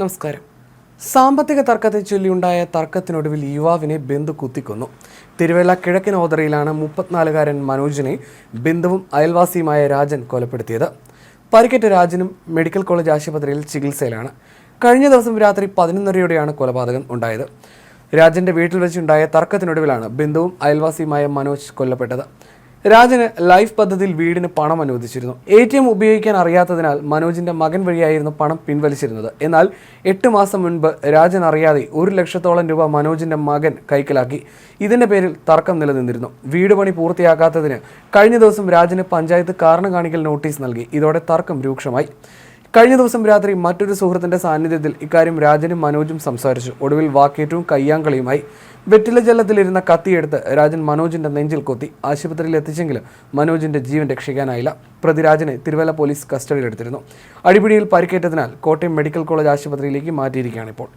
നമസ്കാരം. സാമ്പത്തിക തർക്കത്തെ ചൊല്ലിയുണ്ടായ തർക്കത്തിനൊടുവിൽ യുവാവിനെ ബന്ധു കുത്തിക്കൊന്നു. തിരുവല്ല കിഴക്കൻ ഓതറയിലാണ് മുപ്പത്തിനാലുകാരൻ മനോജിനെ ബന്ധുവും അയൽവാസിയുമായ രാജൻ കൊലപ്പെടുത്തിയത്. പരിക്കേറ്റ രാജനും മെഡിക്കൽ കോളേജ് ആശുപത്രിയിൽ ചികിത്സയിലാണ്. കഴിഞ്ഞ ദിവസം രാത്രി പതിനൊന്നരയോടെയാണ് കൊലപാതകം ഉണ്ടായത്. രാജന്റെ വീട്ടിൽ വെച്ചുണ്ടായ തർക്കത്തിനൊടുവിലാണ് ബന്ധുവും അയൽവാസിയുമായ മനോജ് കൊല്ലപ്പെട്ടത്. രാജന് ലൈഫ് പദ്ധതിയിൽ വീടിന് പണം അനുവദിച്ചിരുന്നു. എ ടി എം ഉപയോഗിക്കാൻ അറിയാത്തതിനാൽ മനോജിന്റെ മകൻ വഴിയായിരുന്നു പണം പിൻവലിച്ചിരുന്നത്. എന്നാൽ എട്ട് മാസം മുൻപ് രാജൻ അറിയാതെ ഒരു ലക്ഷത്തോളം രൂപ മനോജിന്റെ മകൻ കൈക്കലാക്കി. ഇതിന്റെ പേരിൽ തർക്കം നിലനിന്നിരുന്നു. വീട് പണി പൂർത്തിയാക്കാത്തതിന് കഴിഞ്ഞ ദിവസം രാജന് പഞ്ചായത്ത് കാരണം കാണിക്കൽ നോട്ടീസ് നൽകി. ഇതോടെ തർക്കം രൂക്ഷമായി. കഴിഞ്ഞ ദിവസം രാത്രി മറ്റൊരു സുഹൃത്തിന്റെ സാന്നിധ്യത്തിൽ ഇക്കാര്യം രാജനും മനോജും സംസാരിച്ചു. ഒടുവിൽ വാക്കേറ്റവും കയ്യാങ്കളിയുമായി. വെറ്റില ജലത്തിലിരുന്ന കത്തിയെടുത്ത് രാജൻ മനോജിന്റെ നെഞ്ചിൽ കൊത്തി. ആശുപത്രിയിൽ എത്തിച്ചെങ്കിലും മനോജിന്റെ ജീവൻ രക്ഷിക്കാനായില്ല. പ്രതി രാജനെ തിരുവല്ല പോലീസ് കസ്റ്റഡിയിലെടുത്തിരുന്നു. അടിപിടിയിൽ പരിക്കേറ്റതിനാൽ കോട്ടയം മെഡിക്കൽ കോളേജ് ആശുപത്രിയിലേക്ക് മാറ്റിയിരിക്കുകയാണ് ഇപ്പോൾ.